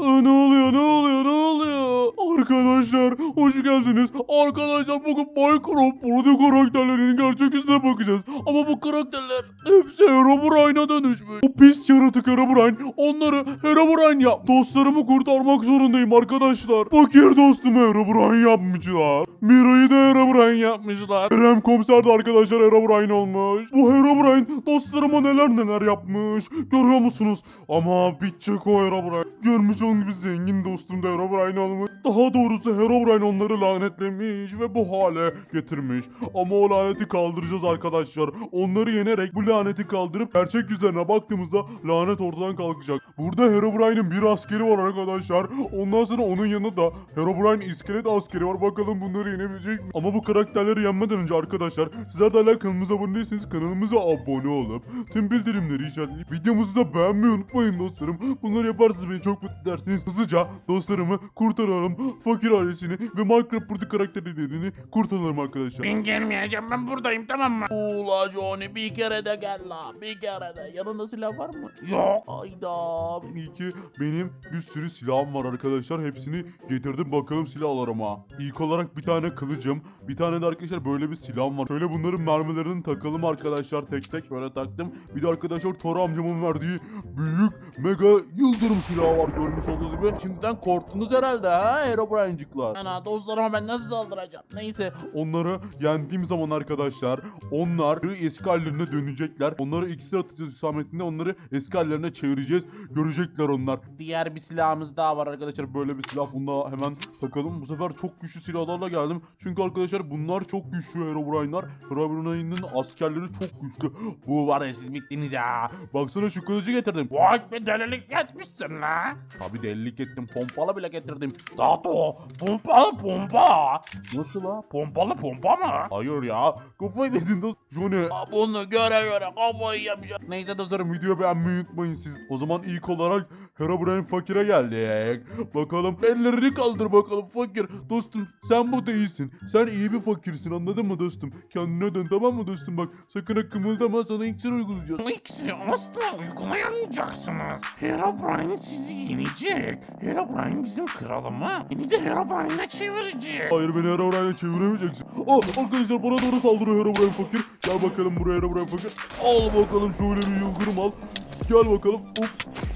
Aa, ne oluyor ne oluyor ne oluyor? Arkadaşlar hoş geldiniz. Arkadaşlar bugün Minecraft burada karakterlerinin gerçek yüzüne bakacağız. Ama bu karakterler hepsi Herobrine'a dönüşmüş. Bu pis yaratık Herobrine onları Herobrine yap. Dostlarımı kurtarmak zorundayım arkadaşlar. Fakir dostumu Herobrine yapmışlar. Mira'yı da Herobrine yapmışlar. Kerem komiser de arkadaşlar Herobrine olmuş. Bu Herobrine dostlarıma neler neler yapmış. Görüyor musunuz? Ama bitecek o Herobrine. Görmüş olduğunuz gibi zengin dostum da Herobrine olmuş. Daha doğrusu Herobrine onları lanetlemiş ve bu hale getirmiş. Ama o laneti kaldıracağız arkadaşlar. Onları yenerek bu laneti kaldırıp gerçek yüzlerine baktığımızda lanet ortadan kalkacak. Burada Herobrine'in bir askeri var arkadaşlar. Ondan sonra onun yanında Herobrine iskelet askeri var. Bakalım bunları yenebilecek mi? Ama bu karakterleri yenmeden önce arkadaşlar sizler de kanalımıza abone değilseniz kanalımıza abone olup tüm bildirimleri işaretleyip videomuzu da beğenmeyi unutmayın dostlarım. Bunları yaparsanız beni çok mutlu edersiniz. Hızlıca dostlarımı kurtaralım. Fakir ailesini ve Minecraft burada karakterlerini kurtaralım arkadaşlar. Ben gelmeyeceğim ben buradayım tamam mı? Ula Johnny bir kere de gel la. Bir kere de. Yanında silah var mı? Yok. Hayda. İyi ki benim bir sürü silahım var arkadaşlar. Hepsini getirdim bakalım silahlarıma. İlk olarak bir tane kılıcım. Bir tane de arkadaşlar böyle bir silahım var. Şöyle bunların mermilerini takalım arkadaşlar tek tek böyle taktım. Bir de arkadaşlar Thor amcamın verdiği büyük mega yıldırım silahı var görmüş olduğunuz gibi. Şimdiden korktunuz herhalde ha Herobrine'ciklar. Ana dostlarıma ben nasıl saldıracağım? Neyse. Onları yendiğim zaman arkadaşlar onlar eski hallerine dönecekler. Onları iksir atacağız Hüsamettin'de onları eski hallerine çevireceğiz. Görecekler onlar. Diğer bir silahımız daha var arkadaşlar. Böyle bir silah bunda hemen takalım. Bu sefer çok güçlü silahlarla geldim. Çünkü arkadaşlar bunlar çok güçlü Herobrine'lar. Herobrine'in askerleri çok güçlü. Bu var ya siz bittiniz ya. Baksana şu kılıcı getirdim. Vay be delilik etmişsin la. Tabi delilik ettim. Pompalı bile getirdim. Dato. Pompalı pompa. Nasıl la? Pompalı pompa mı? Hayır ya. Kafayı dedin dost. Johnny. Aa, Bunu göre göre kafayı yemiş. Neyse dostlarım videoyu beğenmeyi unutmayın siz. O zaman ilk olarak Herobrine fakire geldik. Bakalım ellerini kaldır bakalım fakir. Dostum sen bu değilsin. Sen iyi bir fakirsin anladın mı dostum? Kendine dön tamam mı dostum bak. Sakın ha kımıldama sana iksir uygulayacağız. Bu ikisi asla uygulayamayacaksınız. Herobrine sizi yenecek. Herobrine bizim kralımı. Beni de Herobrine'e çevirecek. Hayır beni Herobrine'e çeviremeyeceksin. Aa arkadaşlar bana doğru saldırıyor Herobrine fakir. Gel bakalım buraya Herobrine fakir. Al bakalım şöyle bir yıldırım al. Gel bakalım. Hop.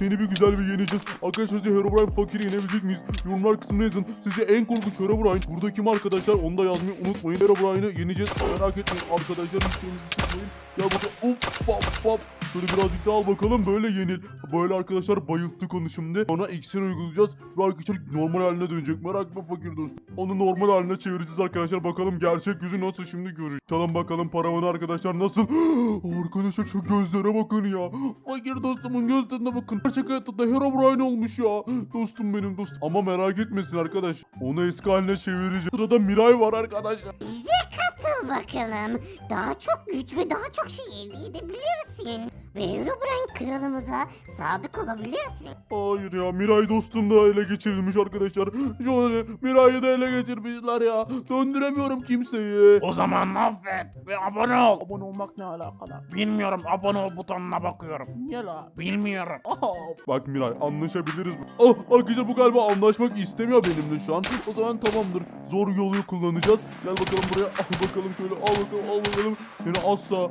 Seni bir güzel bir yeneceğiz. Arkadaşlar sizce Herobrine fakiri yenebilecek miyiz? Yorumlar kısmına yazın. Sizce en korkunç Herobrine burada kim arkadaşlar? Onu da yazmayı unutmayın. Herobrine'ı yeneceğiz. Merak etmeyin arkadaşlar. Hiç canınızı sıkmayın. Gel bakalım. Hop hop hop. Şöyle birazcık daha al bakalım. Böyle yenil. Böyle arkadaşlar bayılttık onu şimdi. Ona iksir uygulayacağız. Ve arkadaşlar normal haline dönecek. Merak etme fakir dostum. Onu normal haline çevireceğiz arkadaşlar. Bakalım gerçek yüzü nasıl şimdi göreceğiz. Çalın bakalım paravanı arkadaşlar nasıl? arkadaşlar şu gözlere bakın ya. Fakir dostumun gözlerine bakın. Gerçek hayatta da Herobrine olmuş ya. Dostum benim dostum. Ama merak etmesin arkadaş. Onu eski haline çevireceğiz. Sırada Miray var arkadaşlar. Katıl bakalım. Daha çok güç ve daha çok şey elde edebilirsin. Ve Herobrine kralımıza sadık olabilirsin. Hayır ya Miray dostum da ele geçirilmiş arkadaşlar. Şöyle Miray'ı da ele geçirmişler ya. Döndüremiyorum kimseyi. O zaman affet ve abone ol. Abone olmak ne alakalı? Bilmiyorum abone ol butonuna bakıyorum. Niye la? Bilmiyorum. Aha. Bak Miray anlaşabiliriz mi? Ah arkadaşlar bu galiba anlaşmak istemiyor benimle şu an. O zaman tamamdır. Zor yolu kullanacağız. Gel bakalım buraya. Al bakalım şöyle. Al bakalım al bakalım. Seni asla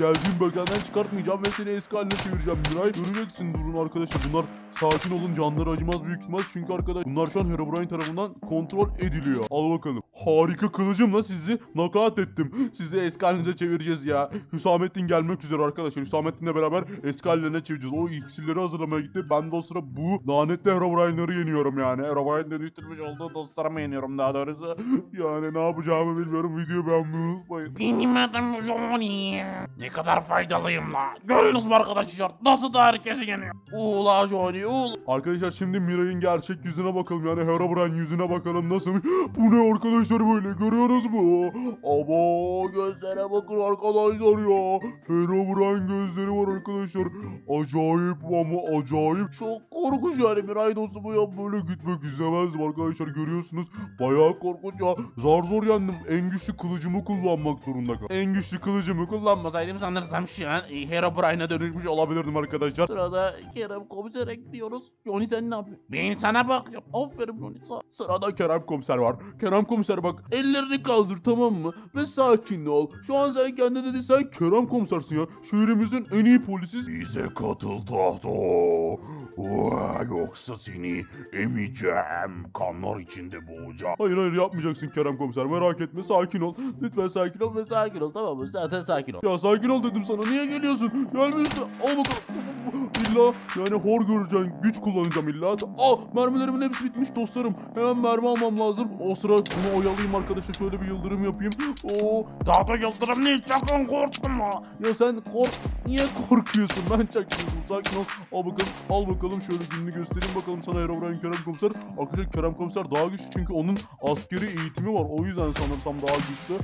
çık geldiğin bölgenden çıkartmayacağım ve seni eski haline çevireceğim Miray. Göreceksin durun arkadaşlar. Bunlar sakin olun canları acımaz büyük ihtimal. Çünkü arkadaş bunlar şu an Herobrine tarafından kontrol ediliyor. Al bakalım. Harika kılıcımla sizi nakat ettim. Sizi eski halinize çevireceğiz ya. Hüsamettin gelmek üzere arkadaşlar. Hüsamettin'le beraber eski hallerine çevireceğiz. O iksirleri hazırlamaya gitti. Ben de o sıra bu lanetli Herobrine'ları yeniyorum yani. Herobrine dönüştürmüş olduğu dostlarımı yeniyorum daha doğrusu. Yani ne yapacağımı bilmiyorum. Videoyu beğenmeyi unutmayın. Benim adım Johnny. Ne kadar faydalıyım la. Görüyorsunuz mu arkadaşlar? Nasıl da herkesi yeniyor. Ula Johnny ula. Arkadaşlar şimdi Miray'ın gerçek yüzüne bakalım yani Herobrine yüzüne bakalım nasıl Bu ne arkadaşlar böyle görüyorsunuz mu? Ama gözlere bakın arkadaşlar ya Herobrine gözleri var arkadaşlar Acayip ama acayip Çok korkunç yani Miray dostumu ya. Böyle gitmek istemezdim arkadaşlar görüyorsunuz Bayağı korkunç ya Zar zor yendim en güçlü kılıcımı kullanmak zorunda kaldım En güçlü kılıcımı kullanmasaydım sanırsam şu an e, Herobrine'a dönüşmüş ol. olabilirdim arkadaşlar. Sırada Kerem komisere gidiyoruz. Johnny sen ne yapıyorsun? Ben sana bakıyorum. Aferin Johnny. Sağ. Sırada Kerem komiser var. Kerem komiser bak. Ellerini kaldır tamam mı? Ve sakin ol. Şu an sen kendine dedi sen Kerem komisersin ya. Şehrimizin en iyi polisi. Bize katıl tahta. Vaa, Yoksa seni emeceğim. Kanlar içinde boğacağım. Hayır hayır yapmayacaksın Kerem komiser. Merak etme sakin ol. Lütfen sakin ol. ve sakin ol tamam mı? Zaten sakin ol. Ya sakin ol dedim sana. Niye geliyorsun? Gelmiyorsun. Al bakalım. İlla yani hor göreceksin. Güç kullanacağım illa. Al mermilerimin hepsi bitmiş dostlarım. Hemen mermi almam lazım. O sıra bunu oyalayayım arkadaşlar. Şöyle bir yıldırım yapayım. Oo. Tahta yıldırım ne? Sakın korkma. Ya sen kork... Niye korkuyorsun? Ben çaktırdım. Sakin ol. Al bakalım. Al bakalım. Şöyle gününü göstereyim bakalım sana Herobrine Kerem Komiser. Arkadaşlar Kerem Komiser daha güçlü çünkü onun askeri eğitimi var. O yüzden sanırsam daha güçlü.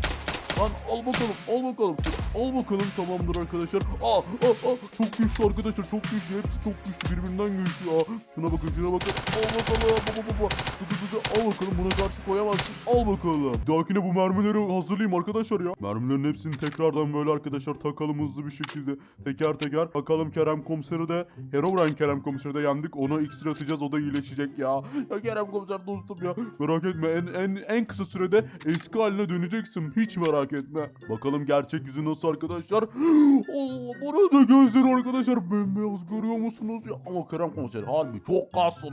Lan al bakalım, al bakalım. Al bakalım tamamdır arkadaşlar. Aa, aa, aa, çok güçlü arkadaşlar, çok güçlü. Hepsi çok güçlü, birbirinden güçlü. Aa, şuna bakın, şuna bakın. Al bakalım, baba baba. Dı dı dı dı. Al bakalım, buna karşı koyamazsın. Al bakalım. Dahakine bu mermileri hazırlayayım arkadaşlar ya. Mermilerin hepsini tekrardan böyle arkadaşlar takalım hızlı bir şekilde. Teker teker. Bakalım Kerem Komiser'i de, Herobrine Kerem Komiser'i de yendik. Ona iksir atacağız, o da iyileşecek ya. Ya Kerem Komiser dostum ya. Merak etme, en, en, en kısa sürede eski haline döneceksin. Hiç merak etme. Bakalım gerçek yüzü nasıl arkadaşlar. Allah burada gözleri arkadaşlar bembeyaz görüyor musunuz ya? Ama Kerem Komiser harbi çok kaslı.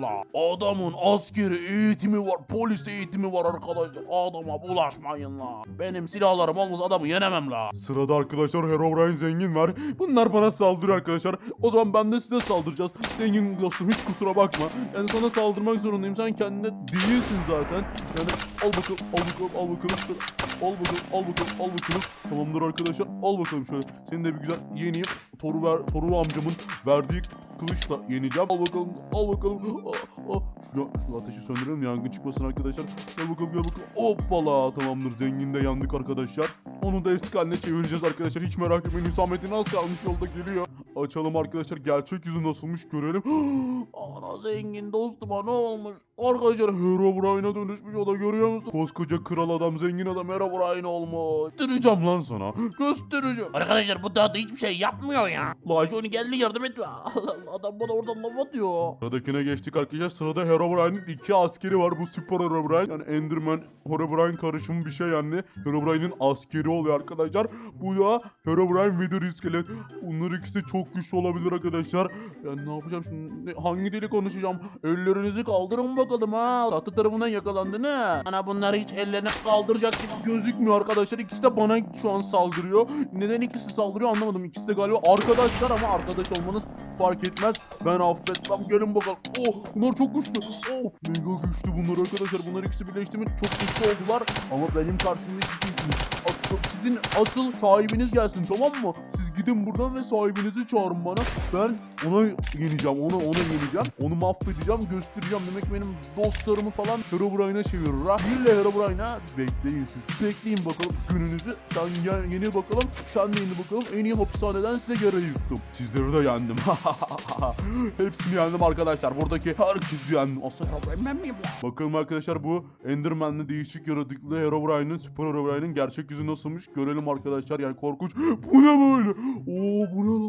Adamın askeri eğitimi var, polis eğitimi var arkadaşlar. Adama bulaşmayın la. Benim silahlarım olmasa adamı yenemem la. Sırada arkadaşlar Herobrine zengin var. Bunlar bana saldırıyor arkadaşlar. O zaman ben de size saldıracağız. Zengin dostum hiç kusura bakma. Yani sana saldırmak zorundayım. Sen kendine değilsin zaten. Yani al bakalım, al bakalım, al bakalım. Al bakalım, al bakalım, al bakalım. Tamamdır arkadaşlar. Al bakalım şöyle. Seni de bir güzel yeneyim. Toru ver, Toru amcamın verdiği kılıçla yeneceğim. Al bakalım, al bakalım. Aa, aa. Şu, şu ateşi söndürelim yangın çıkmasın arkadaşlar. Gel bakalım, gel bakalım. Hoppala. Tamamdır. Zengin de yandık arkadaşlar. Onu da eski haline çevireceğiz arkadaşlar. Hiç merak etmeyin. Hüsamettin az kalmış yolda geliyor. Açalım arkadaşlar. Gerçek yüzü nasılmış görelim. Ana zengin dostuma ne olmuş? Arkadaşlar Herobrine'a dönüşmüş o da görüyor musun? Koskoca kral adam zengin adam Herobrine olmuş. Göstereceğim lan sana. Göstereceğim. Arkadaşlar bu tahta hiçbir şey yapmıyor ya. Lan Johnny geldi yardım et la. Allah Allah, Adam bana oradan laf atıyor. Sıradakine geçtik arkadaşlar. Sırada Herobrine'in iki askeri var. Bu spor Herobrine. Yani Enderman Herobrine karışımı bir şey yani. Herobrine'in askeri oluyor arkadaşlar. Bu da Herobrine Wither iskelet. Bunlar ikisi de çok güçlü olabilir arkadaşlar. Yani ne yapacağım şimdi? Hangi dili konuşacağım? Ellerinizi kaldırın bakalım ha. Tahta tarafından yakalandın ha. Ana bunlar hiç ellerini kaldıracak gibi Gözükmüyor arkadaşlar. İkisi de bana şu an saldırıyor. Neden ikisi saldırıyor anlamadım. İkisi de galiba arkadaşlar ama arkadaş olmanız fark etmez. Ben affetmem. Gelin bakalım. Oh bunlar çok güçlü. Oh mega güçlü bunlar arkadaşlar. Bunlar ikisi birleşti mi çok güçlü oldular. Ama benim karşımda ikisiniz. Asıl, sizin asıl sahibiniz gelsin tamam mı? Siz gidin buradan ve sahibinizi çağırın bana. Ben ona yeneceğim. Ona ona yeneceğim. Onu mahvedeceğim. Göstereceğim. Demek benim dostlarımı falan Herobrine'a çevirir ha. De Herobrine'a bekleyin siz. Bekleyin bakalım gününüzü. Sen ye- yeni bakalım. Sen de yeni bakalım. En iyi hapishaneden size göre yıktım. Sizleri de yendim. Hepsini yendim arkadaşlar. Buradaki herkesi yendim. Asıl Herobrine miyim lan? Bakalım arkadaşlar bu Enderman'lı değişik yaratıklı Herobrine'in, Süper Herobrine'in gerçek yüzü nasılmış görelim arkadaşlar. Yani korkunç. Bu ne böyle? Oo bu ne?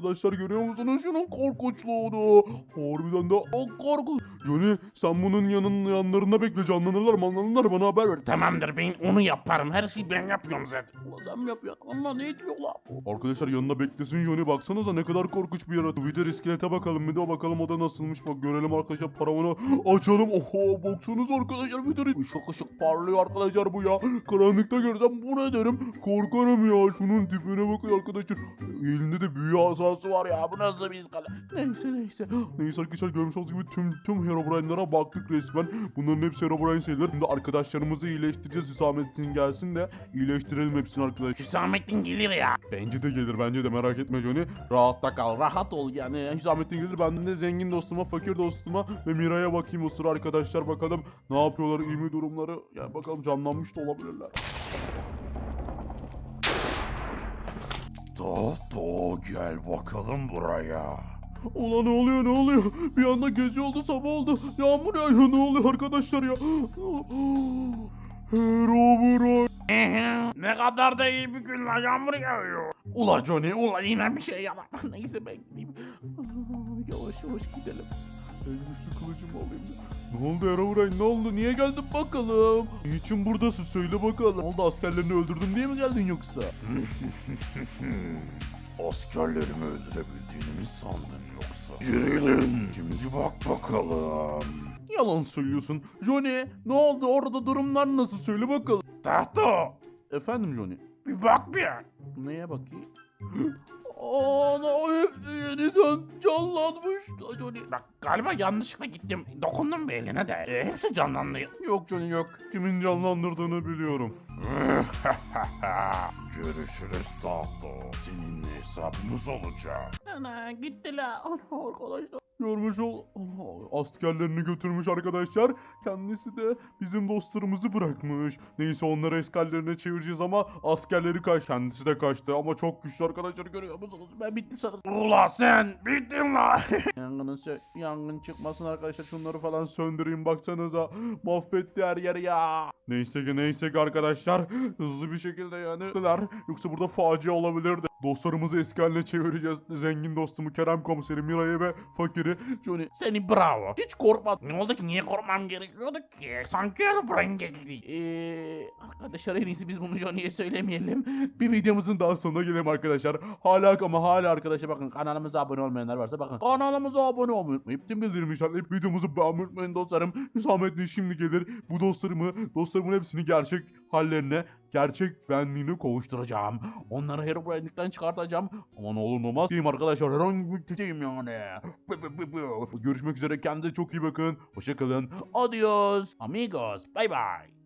Arkadaşlar görüyor musunuz şunun korkunçluğunu? Harbiden de çok korkunç. Johnny sen bunun yanın yanlarında bekle canlanırlar manlanırlar bana haber ver. Tamamdır ben onu yaparım. Her şeyi ben yapıyorum zaten. Ulan sen mi yapıyorsun? Allah ne ediyor la? Arkadaşlar yanında beklesin Johnny baksanıza ne kadar korkunç bir yaratık. Wither iskelete bakalım bir de bakalım o da nasılmış bak görelim arkadaşlar paravanı açalım. Oho baksanıza arkadaşlar Wither ışık ışık parlıyor arkadaşlar bu ya. Karanlıkta görsem bu ne derim korkarım ya şunun tipine bakın arkadaşlar. Elinde de büyü asası var ya bu nasıl bir iskele. Neyse neyse. Neyse arkadaşlar görmüş olduğunuz gibi tüm tüm Herobrine'lara baktık resmen. Bunların hepsi Herobrine sayılır. Şimdi arkadaşlarımızı iyileştireceğiz. Hüsamettin gelsin de iyileştirelim hepsini arkadaşlar. Hüsamettin gelir ya. Bence de gelir bence de merak etme Johnny. Rahatta kal rahat ol yani. Hüsamettin gelir ben de zengin dostuma fakir dostuma ve Miray'a bakayım o sıra arkadaşlar bakalım ne yapıyorlar iyi mi durumları. Yani bakalım canlanmış da olabilirler. Tahta gel bakalım buraya. Ulan ne oluyor ne oluyor? Bir anda gece oldu sabah oldu. Yağmur yağıyor ne oluyor arkadaşlar ya? Herobrine. ne kadar da iyi bir gün lan yağmur yağıyor. Ula Johnny ula yine bir şey yapma. Neyse ben gideyim. Yavaş yavaş gidelim. En güçlü kılıcımı alayım. Ne oldu Herobrine ne oldu? Niye geldin bakalım? Niçin buradasın söyle bakalım. Ne oldu askerlerini öldürdüm diye mi geldin yoksa? Askerlerimi öldürebildiğini mi sandın yoksa? Yürüyün. Şimdi bak bakalım. Yalan söylüyorsun. Johnny ne oldu orada durumlar nasıl söyle bakalım. Tahto Efendim Johnny. bir bak bir. Neye bakayım? Ana hepsi yeniden canlanmış. Johnny. Bak galiba yanlışlıkla gittim. Dokundum bir eline de. E, hepsi canlandı. Yok Johnny yok. Kimin canlandırdığını biliyorum. Görüşürüz Tahto. Seninle hesabımız olacak. Ana gitti la. Ana arkadaşlar. Görmüş ol. Allah, askerlerini götürmüş arkadaşlar. Kendisi de bizim dostlarımızı bırakmış. Neyse onları eskallerine çevireceğiz ama askerleri kaç. Kendisi de kaçtı ama çok güçlü arkadaşlar görüyor musunuz? Ben bittim sanırım. Ula sen bittin la. Yangının yangın çıkmasın arkadaşlar şunları falan söndüreyim baksanıza. Mahvetti her yer ya. Neyse ki neyse ki arkadaşlar hızlı bir şekilde yani. Yoksa burada facia olabilirdi. Dostlarımızı eski haline çevireceğiz. Zengin dostumu Kerem komiseri Miray'ı ve fakiri Johnny. Seni bravo. Hiç korkma. Ne oldu ki? Niye korkmam gerekiyordu ki? Sanki Herobrine geldi. Eee arkadaşlar en iyisi biz bunu Johnny'ye söylemeyelim. Bir videomuzun daha sonuna gelelim arkadaşlar. Hala ama hala arkadaşlar bakın kanalımıza abone olmayanlar varsa bakın. Kanalımıza abone olmayı unutmayıp tüm bildirim işaretleyip videomuzu beğenmeyi unutmayın dostlarım. Hüsamettin şimdi gelir. Bu dostlarımı, dostlarımın hepsini gerçek hallerine, gerçek benliğine kavuşturacağım. Onları Herobrine'likten çıkartacağım. Ama ne olur olmaz diyeyim arkadaşlar. Herhangi bir tüteyim yani. Görüşmek üzere kendinize çok iyi bakın. Hoşçakalın. Adios. Amigos. Bye bye.